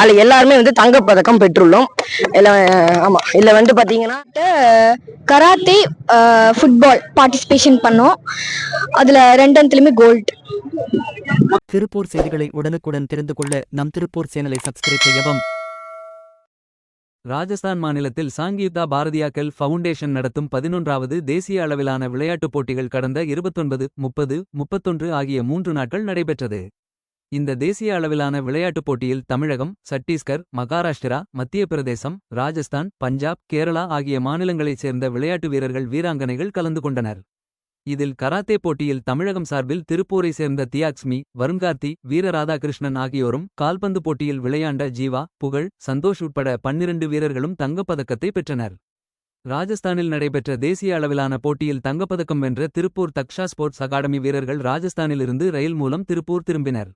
அதில் எல்லாருமே வந்து தங்கப்பதக்கம் பெற்றுள்ளோம். இதில் ஆமாம் இதில் வந்து பார்த்தீங்கன்னா கராத்தே ஃபுட்பால் பார்ட்டிசிபேஷன் பண்ணோம். அதில் ரெண்டுத்துலையுமே கோல்டு திருப்பூர் செய்திகளை உடனுக்குடன் தெரிந்து கொள்ள நம் திருப்பூர் சேனலை சப்ஸ்கிரைப் செய்யவும். ராஜஸ்தான் மாநிலத்தில் சாங்கீதா பாரதியாக்கல் ஃபவுண்டேஷன் நடத்தும் பதினொன்றாவது தேசிய அளவிலான விளையாட்டுப் போட்டிகள் கடந்த இருபத்தொன்பது முப்பது முப்பத்தொன்று ஆகிய மூன்று நாட்கள் நடைபெற்றது. இந்த தேசிய அளவிலான விளையாட்டுப் போட்டியில் தமிழகம் சட்டீஸ்கர் மகாராஷ்டிரா மத்திய பிரதேசம் ராஜஸ்தான் பஞ்சாப் கேரளா ஆகிய மாநிலங்களைச் சேர்ந்த விளையாட்டு வீரர்கள் வீராங்கனைகள் கலந்து கொண்டனர். இதில் கராத்தே போட்டியில் தமிழகம் சார்பில் திருப்பூரை சேர்ந்த தியாக்ஸ்மி வருண்கார்த்தி வீர ராதாகிருஷ்ணன் ஆகியோரும் கால்பந்து போட்டியில் விளையாண்ட ஜீவா புகழ் சந்தோஷ் உட்பட பன்னிரண்டு வீரர்களும் தங்கப்பதக்கத்தை பெற்றனர். ராஜஸ்தானில் நடைபெற்ற தேசிய அளவிலான போட்டியில் தங்கப்பதக்கம் வென்ற திருப்பூர் தக்ஷா ஸ்போர்ட்ஸ் அகாடமி வீரர்கள் ராஜஸ்தானிலிருந்து ரயில் மூலம் திருப்பூர் திரும்பினர்.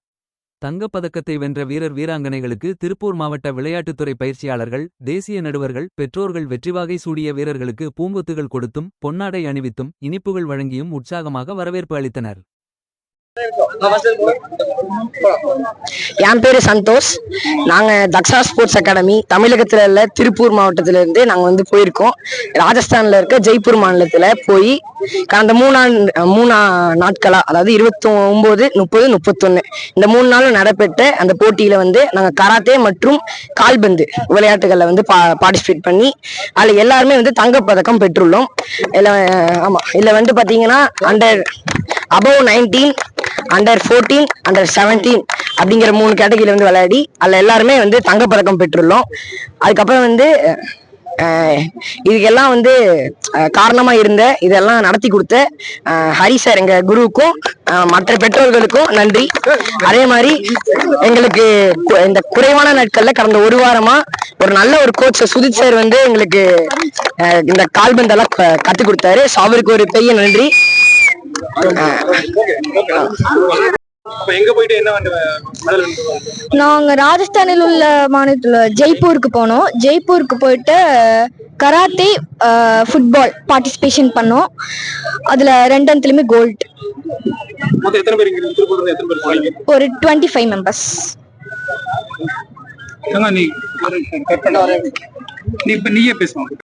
தங்கப்பதக்கத்தை வென்ற வீரர் வீராங்கனைகளுக்கு திருப்பூர் மாவட்ட விளையாட்டுத்துறை பயிற்சியாளர்கள் தேசிய நடுவர்கள் பெற்றோர்கள் வெற்றிவாகை சூடிய வீரர்களுக்கு பூங்கொத்துகள் கொடுத்தும் பொன்னாடை அணிவித்தும் இனிப்புகள் வழங்கியும் உற்சாகமாக வரவேற்பு அளித்தனர். என் பேரு சந்தோஷ். நாங்கள் தக்ஷா ஸ்போர்ட்ஸ் அகாடமி தமிழகத்தில் உள்ள திருப்பூர் மாவட்டத்துல இருந்து நாங்கள் வந்து போயிருக்கோம். ராஜஸ்தானில் இருக்க ஜெய்ப்பூர் மாநிலத்தில் போய் கடந்த மூணா மூணா நாட்களா அதாவது இருபத்தி ஒன்பது முப்பது முப்பத்தொன்னு இந்த மூணு நாளும் நடைபெற்ற அந்த போட்டியில் வந்து நாங்கள் கராத்தே மற்றும் கால்பந்து விளையாட்டுகளில் வந்து பா பார்ட்டிசிபேட் பண்ணி அதில் எல்லாருமே வந்து தங்கப்பதக்கம் பெற்றுள்ளோம். இதில் ஆமா இதில் வந்து பார்த்தீங்கன்னா under above nineteen under fourteen under seventeen அப்படிங்கிற மூணு கேட்டகிரியில் வந்து விளையாடி அதில் எல்லாருமே வந்து தங்கப்பதக்கம் பெற்றுள்ளோம். அதுக்கப்புறம் வந்து இதுக்கெல்லாம் வந்து காரணமாக காரணமா இருந்த இதெல்லாம் நடத்தி கொடுத்த ஹரி சார் எங்க குருவுக்கும் மற்ற பெற்றோர்களுக்கும் நன்றி. அதே மாதிரி எங்களுக்கு இந்த குறைவான நாட்கள்ல கடந்த ஒரு வாரமா ஒரு நல்ல ஒரு கோச் சுதித் சார் வந்து எங்களுக்கு இந்த கால்பந்தெல்லாம் க- கொடுத்தாரு. ஸோ அவருக்கு ஒரு பெரிய நன்றி. நாங்கள் ராஜஸ்தானில் உள்ள மாநிலத்தில் ஜெய்ப்பூருக்கு போனோம். ஜெய்ப்பூருக்கு போயிட்டு கராத்தே ஃபுட்பால் பார்ட்டிசிபேஷன் பண்ணோம். அதில் ரெண்டுத்துலையுமே கோல்டு ஒரு டுவெண்ட்டி ஃபைவ் மெம்பர்ஸ் நீ நீ பேசணும்